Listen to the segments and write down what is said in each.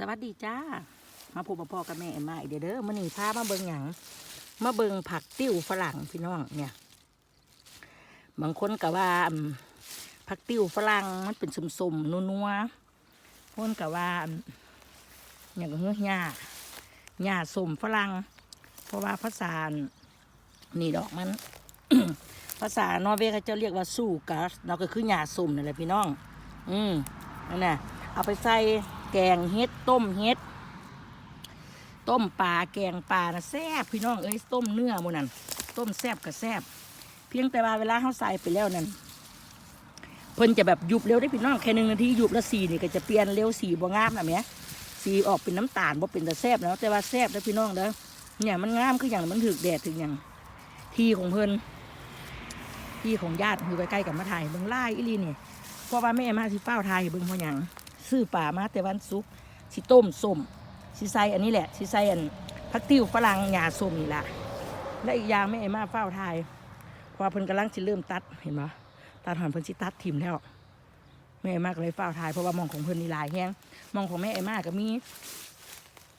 สวัสดีจ้า มาพบกับพ่อกับแม่มาอีกเด้อเด้อมื่อนี้พามาเบิงหยังมาเบิงผักติ้วฝรั่งพี่น้องเนี่ย บางคนก็ว่าผักติ้วฝรั่งมันเป็นสมๆนัวๆคนก็ว่าอย่างเงี้ยหญ้าหญ้าสมฝรั่งเพราะว่าภาษานี่ดอกมัน ภาษานอร์เวย์เขาจะเรียกว่าสู้กัสเราก็คือหญ้าสมนั่นแหละพี่น้อง อืมนั่นน่ะเอาไปใส่ แกงเฮ็ดต้มเฮ็ด ต้มปลาแกงปลานะแซ่บพี่น้องเอ้ยต้มเนื้อมูนั่นต้มแซ่บกับแซ่บเพียงแต่ว่าเวลาเขาใส่ไปแล้วนั่นเพิ่นจะแบบยุบเร็วได้พี่น้องแค่หนึ่งนาทียุบแล้วสีนี่ก็จะเปลี่ยนเร็วสีบ่งามนะแหม่สีออกเป็นน้ำตาลบ่เป็นแต่แซ่บแล้วแต่ว่าแซ่บนะพี่น้องเด้อเนี่ยมันงามคืออย่างมันถึกแดดถึงอย่างที่ของเพิ่นที่ของญาติอยู่ใกล้ๆกับมาถ่ายเบิ่งไล่อีลีนี่เพราะว่าแม่มาสิเฝ้าถ่ายเบิ่งเพราะหยัง ซื้อป่ามาแต่วันศุกร์สิต้มส้มสิใส่อันนี้แหละสิใส่อันพักติ้วฝรั่งหยาส้มนี่แหละและอีกอย่างไม่เอมาเฝ้าทายเพราะเพิ่นกำลังสิเริ่มตัดเห็นไหมตัดหอนเพิ่นสิตัดทิ่มแล้วแม่เอมาก็เลยเฝ้าทายเพราะว่ามองของเพิ่นนี่ลายแฮงมองของแม่เอมาก็มี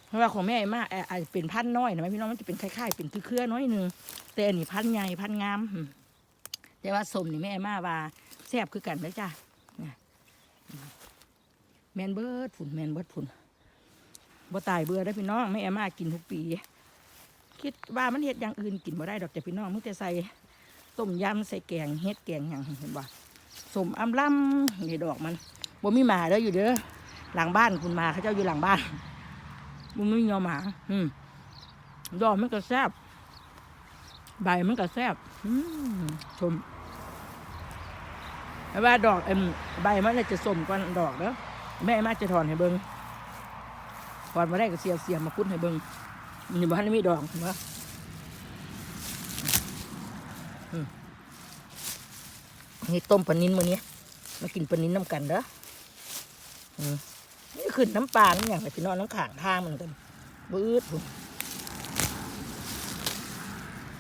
เพราะว่าของแม่เอมาอาจจะเป็นพันน้อยนะพี่น้องมันจะเป็นคล้ายๆเป็นเครือน้อยหนึงแต่อันนี้พันใหญ่พันงามแต่ว่าส้มนี่แม่เอมาว่าแซ่บคือกันเด้อจ้ะ แมนเบิร์ดฝุ่นแมนเบิร์ดฝุ่นบ่ตายเบื่อได้พี่น้องไม่แอมากินทุกปี คิดว่ามันเฮ็ดอย่างอื่นกินบ่ได้ดอกแต่พี่น้องมึงแต่ใส่ต้มยำใส่แกงเฮ็ดแกงอย่างเห็นบ่สมอำลำนี่ดอกมันบ่มีหมาเด้ออยู่เด้อหลังบ้านคุณมาเขาเจ้าอยู่หลังบ้านบ่มีเงาหมา อืมดอกมันก็แซบใบมันก็แซบอืมชมแต่ว่าดอกเอ็มใบมันจะสมกว่าดอกเด้อ แม่มาจะถอนให้เบิ่งก่อนมาได้ก็เสียเสียมาพุดให้เบิ่งนี่บ้านนี้มีดอกเห็นปะอืมนี่ต้มปลานิ้นมื้อนี้มากินปลานิ้นน้ำกันเด้ออืมนี่ขึ้นน้ำปลานี่อย่างไรพี่น้องน้ำขางทางเหมือนกันบืดพุ่น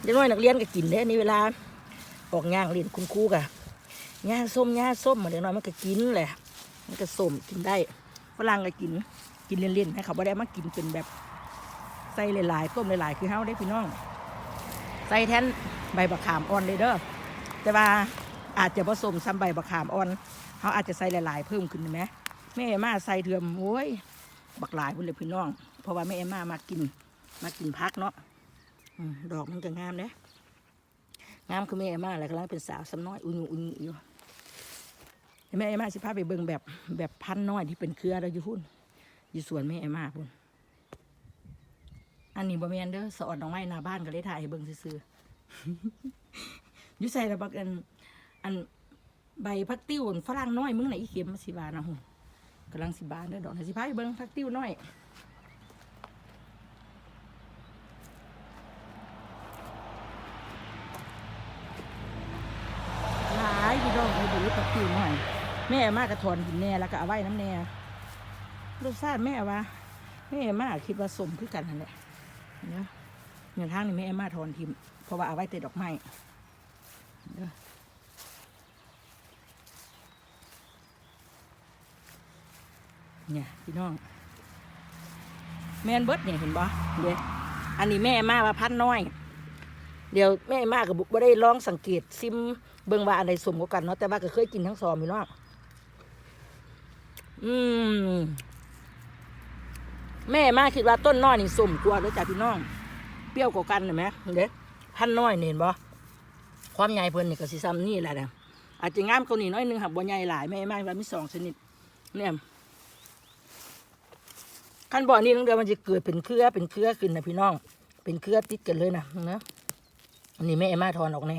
เด็กน้อยนักเรียนก็กินได้นี่เวลาออกย่างเรียนคุณครูกะย่าส้มย่าส้มมาเด็กน้อยมันก็กินแหละ มันก็ส้มกินได้ฝรั่งก็กินกินเล่นๆให้เขาบ่ได้มากินเป็นแบบใส่หลายๆต้มหลายๆคือเฮาได้พี่น้อง ใส่แทนใบบักขามอ่อนเลยเด้อแต่ว่าอาจจะผสมซ้ำใบบักขามอ่อนเขาอาจจะใส่หลายๆเพิ่มขึ้นไหมแม่เอมาใส่เถื่อมโอ้ยบักหลายพุ่นเลยพี่น้อง เพราะว่าแม่เอมามากินมากินพักเนาะอดอกมันก็งามเด้งามคือแม่เอมาอะไรกำลังเป็นสาวสำน้อย อุ่นอุ่นอยู่ แม่เอมาสิพาไปเบิ่งแบบแบบพันธุ์น้อยที่เป็นเครือเราอยู่พุ่นอยู่สวนแม่ไอ้มากพุ่นอันนี้บ่แม่นเด้อสอนน้องไม้หน้าบ้านก็เลยถ่ายให้เบิ่งซื่อๆอยู่ใส่ระบักอันอันใบพักติ้วฝรั่งน้อยมึงไหนอีเข็มมาสิบาทนะหุ่นกำลังสิบาทเด้อดอกนะสิพายเบิ่งพักติ้วน้อยหลายพี่น้องไปดูพัก ติ้วน้อย แม่มากระถอนหินแน่แล้วก็เอาไว้น้ำแน่รสชาติแม่ว่าแม่มาคิดว่าสมคือกันนั่นแหละเนาะเงินทางนี่แม่มาทอนทิมเพราะว่าเอาไว้เตดดอกไม้เด้อเนี่ยพี่น้อง แม่นเบิดเนี่ยเห็นบ่เดี๋ยวอันนี้แม่มาว่าพันน้อย เดี๋ยวแม่มากับบุกบ่ได้ลองสังเกตซิม เบิ่งว่าอันใดสมกว่ากันเนาะแต่ว่าก็เคยกินทั้งสองพี่น้องอืม แม่มาคิดว่าต้นน้อยนี่สมกว่าเลยจ้ะพี่น้อง เปรี้ยวกว่ากันเห็นไหมเด็กพันน้อยนี่เห็นบ่ความใหญ่เพิ่นนี่ก็สิซ้ำนี่แหละเนี่ยอาจจะงามกว่านี้น้อยหนึงหักบ่ใหญ่หลายแม่มาว่ามีสองชนิด เนี่ยขั้นบ่อนี้ตั้งแต่มันจะเกิดเป็นเครือเป็นเครือขึ้นนะพี่น้อง เป็นเครือติดกันเลยนะนะอันนี้แม่มาถอนออกแน่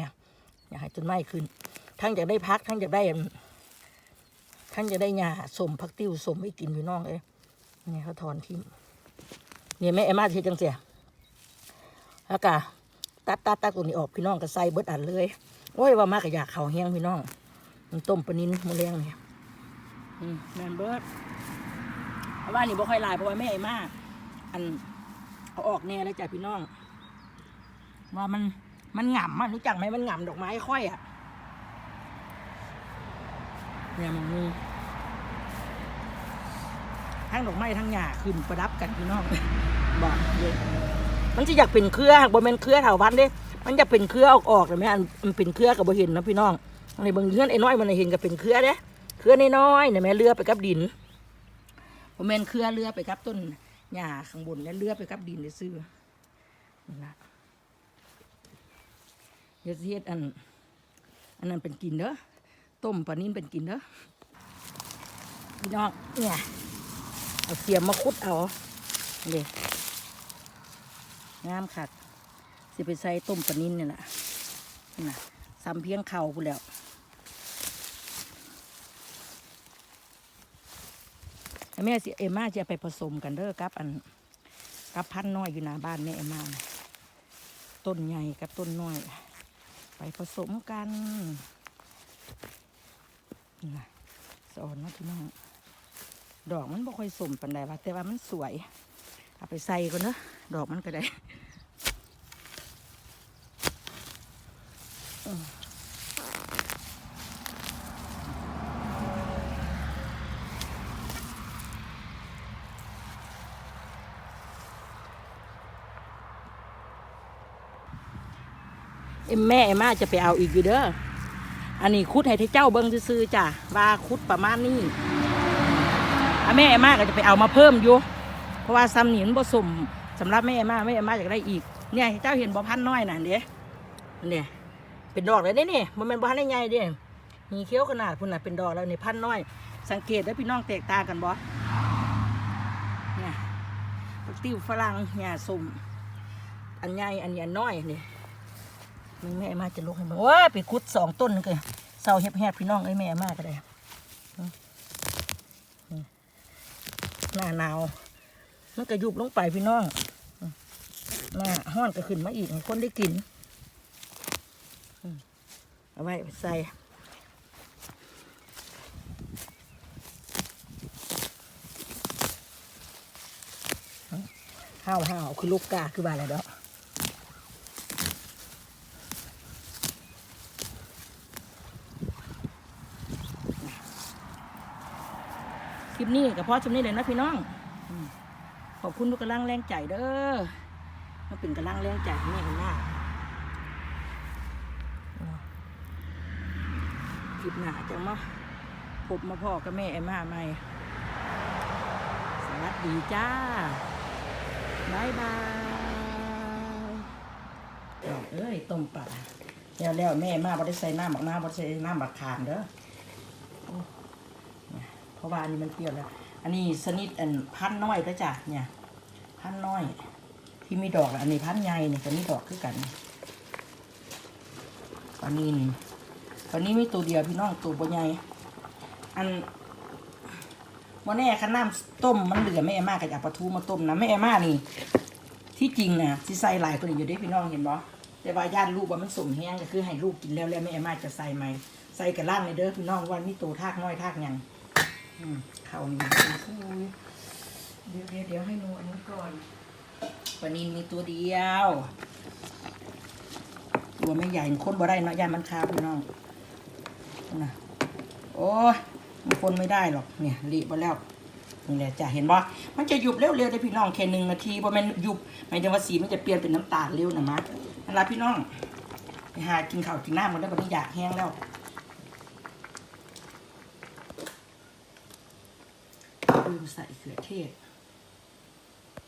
อยากให้ต้นไม้ขึ้น ทั้งอยากได้พัก ทั้งอยากได้ ทั้งอยากได้หญ้าสมพักติ้วสมไม่กินพี่น้องเอ้ยนี่เขาถอนทิ้งเนี่ยแม่เอมาเทจังเสียแล้วก็ตัดตัดตัดตัวนี้ออกพี่น้องก็ใส่เบิดอันเลยโอ้ยว่ามากก็อยากเขาแห้งพี่น้อง มันต้มปนินมะเร็งเนี่ยอืมแมนเบิดเพราะว่านี่บ่ค่อยลายเพราะว่าแม่เอมาอันเอาออกแน่แล้วจ้ะพี่น้อง ว่ามัน มันหง่ำอะรู้จักไหมมันหง่ำดอกไม้ค่อยอะเนี่ยมันมีทั้งดอกไม้ทั้งหญ้าขึ้นประดับกันพี่น้องบอกเลยมันจะอยากเป็นเครือบ่แม่นเครือเถาวันเด้ มันจะเป็นเครือออกออกๆแต่ไม่อันมันเป็นเครือกับบ่เห็นนะพี่น้องในบางเฮือนไอ้น้อยมันนะเห็นกับเป็นเครือเด้เครือน้อยๆเนี่ยแม่เลือไปกับดินบ่แม่นเครือเลือไปกับต้นหญ้าข้างบนและเลือไปกับดินได้ซื้อนะ เดี๋ยวเฮ็ดอัน อันนั้นเป็นกินเด้อต้มปลานิ่มเป็นกินเด้อพี่น้องเนี่ยเอาเสียมมาคุดเอาเลยงามคักสิไปใส่ต้มปลานิ่มนี่แหละน่ะซ้ำเพียงเข่ากูแล้วแม่สิเอมาจะไปผสมกันเด้อกับอันกับพันน้อยอยู่หน้าบ้านแม่เอมาต้นใหญ่กับต้นน้อย ไปผสมกันนี่นะสอนนะพี่น้องดอกมันบ่ค่อยสมปันใดว่าแต่ว่ามันสวย เอาไปใส่ก่อนเนอะดอกมันก็ได้ เอ็มแม่เอ็มมาจะไปเอาอีกอยู่เด้อ อันนี้คุดให้ที่เจ้าเบิ้งซื้อจ้ะว่าคุดประมาณนี้อแม่เอ็มมาก็จะไปเอามาเพิ่มอยู่ เพราะว่าซ้ำนี่มันผสมสำหรับแม่เอ็มมาแม่เอ็มมาอยากได้อีก เนี่ยเจ้าเห็นบ่พันน้อยน่ะเด้เนี่ยเป็นดอกเลยเนี่มันเป็นบ่พันได้ใหญ่เด้มีเขี้ยวขนาดพุ่นน่ะเป็นดอกแล้วนี่พันน้อย สังเกตได้พี่น้องแตกต่างกันบ่เนี่ยติวฝรั่งเนี่ยส้มอันใหญ่อันใหญ่น้อยนี่ มึงแม่มาจะลุกให้มึงโอ้ยไปคุดสองต้นเลยเสาเห็บแหบพี่น้องเอ้แม่มาก็ได้หน้าหนาวมันก็ยุบลงไปพี่น้องหน้าห้อนก็ขึ้นมาอีกคนได้กินเอาไว้ใส่ห้าวห้าวคือลูกกาคือว่าอะไรเด้อ นี้กับพ่อชมนี้เลยนะพี่น้องอืมขอบคุณทุกกำลังแรงใจเด้อมาเป็นกำลังแรงใจแม่กันมาคลิปหนาจะมาพบมาพ่อกับแม่ไอ้มาใหม่สวัสดีจ้าบายบายเอ้ยต้มปลาแล้วแล้วแม่มาบ่ได้ใส่น้ำบักน้ำบ่ได้ใส่น้ำบักขามเด้อ เพราะว่าอันนี้มันเปรี้ยวแล้ว อันนี้สนิทอันพันน้อยก็จ้ะเนี่ย พันน้อย ที่มีดอกอันนี้พันใหญ่เนี่ยก็มีดอกคือกันปลานินปลานี้มีตัวเดียวพี่น้องตัวบ่ใหญ่อันวันนี้ข้าน้ำต้มมันเหลือแม่เอมากับจากปลาทูมาต้มนะแม่เอม่านี่ ที่จริงนะที่ใส่หลายตัวนี้อยู่ด้วยพี่น้องเห็นบ่แต่ว่าญาติลูกว่ามันสมแห้งก็คือให้ลูกกินแล้วแล้วแม่เอม่าจะใส่ไหมใส่กับล่างในเด้อพี่น้องว่ามีตัวทากน้อยทากหยัง เขานี่เดี๋ยวเดี๋ยวเดี๋ยวให้นูอันนี้ก่อนปลานินมีตัวเดียวตัวไม่ใหญ่คนบ่ได้เนาะย่านมันคาพี่น้องนะโอ้ยมันคนไม่ได้หรอกเนี่ยรีบไปแล้วนี่แหละจะเห็นบ่ามันจะหยุบเร็วๆได้พี่น้องแค่หนึ่งนาทีเพราะมันหยุบหมายถึงว่าสีมันจะเปลี่ยนเป็นน้ำตาลเร็วนะมะนั่นละพี่น้องไปหากินข้าวกินน้ำมันได้วบัดนี้อยากแห้งแล้ว ลืมใส่เขือเทศ